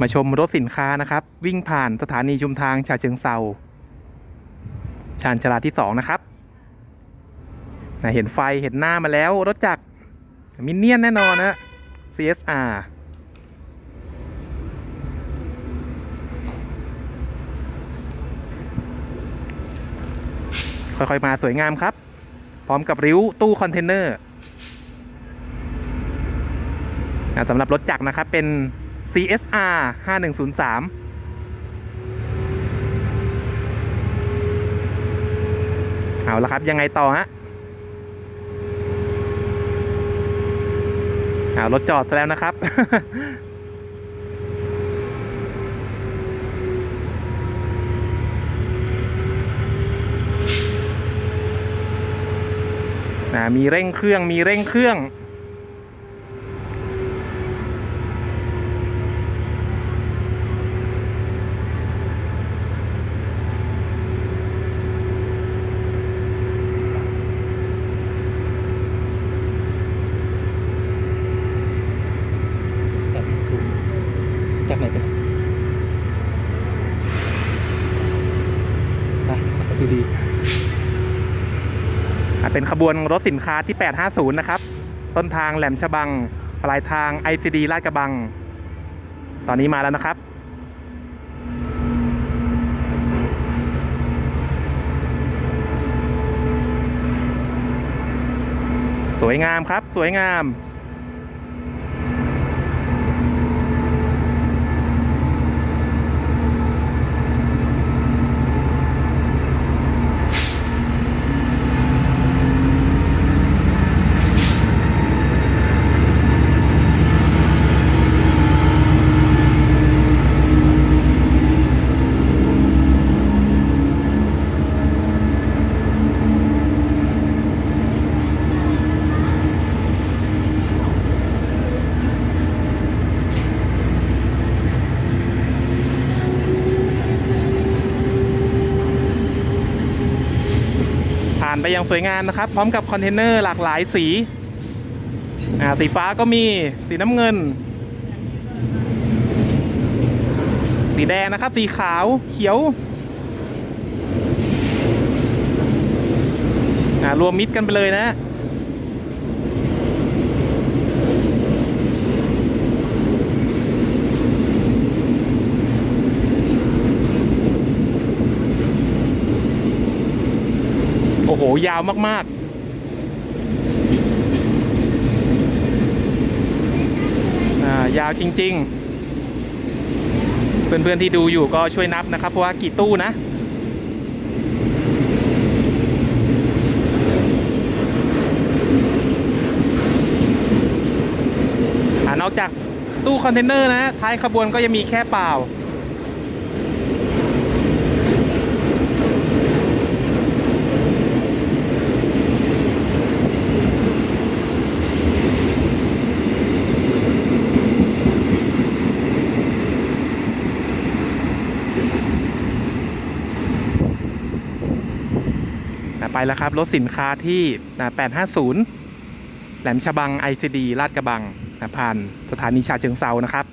มาชมรถสินค้านะครับ วิ่งผ่านสถานีชุมทางฉะเชิงเซาชานชลาที่สองนะครับนะเห็นไฟเห็นหน้ามาแล้วรถจักรมินเนี่ยนแน่นอนนะ CSR ค่อยๆมาสวยงามครับ พร้อมกับริ้วตู้คอนเทนเนอร์สำหรับรถจักรนะครับเป็น CSR 5103เอาละครับ ยังไงต่อฮะเอารถจอดซะแล้วนะครับ มีเร่งเครื่องมีเร่งเครื่อง แบบสูงจากไหนไปไหนไปไอที ดีเป็นขบวนรถสินค้าที่ 850 นะครับ ต้นทางแหลมฉบัง ปลายทาง ICD ลาดกระบัง ตอนนี้มาแล้วนะครับสวยงามครับ สวยงาม ไปอย่างสวยงามนะครับ พร้อมกับคอนเทนเนอร์หลากหลายสีอ่าสีฟ้าก็มีสีน้ำเงิน สีแดงนะครับ สีขาวเขียวอ่ารวมมิดกันไปเลยนะ โอ้โห ยาวมากๆอ่ายาวจริง ๆ เพื่อนๆที่ดูอยู่ก็ช่วยนับนะครับ เพราะว่ากี่ตู้นะอ่านอกจากตู้คอนเทนเนอร์นะท้ายขบวนก็ยังมีแค่เปล่า ไปแล้วครับ รถสินค้าที่อ่า850 แหลมฉบัง ICD ลาดกระบังผ่านสถานีชาเชิงเซานะครับ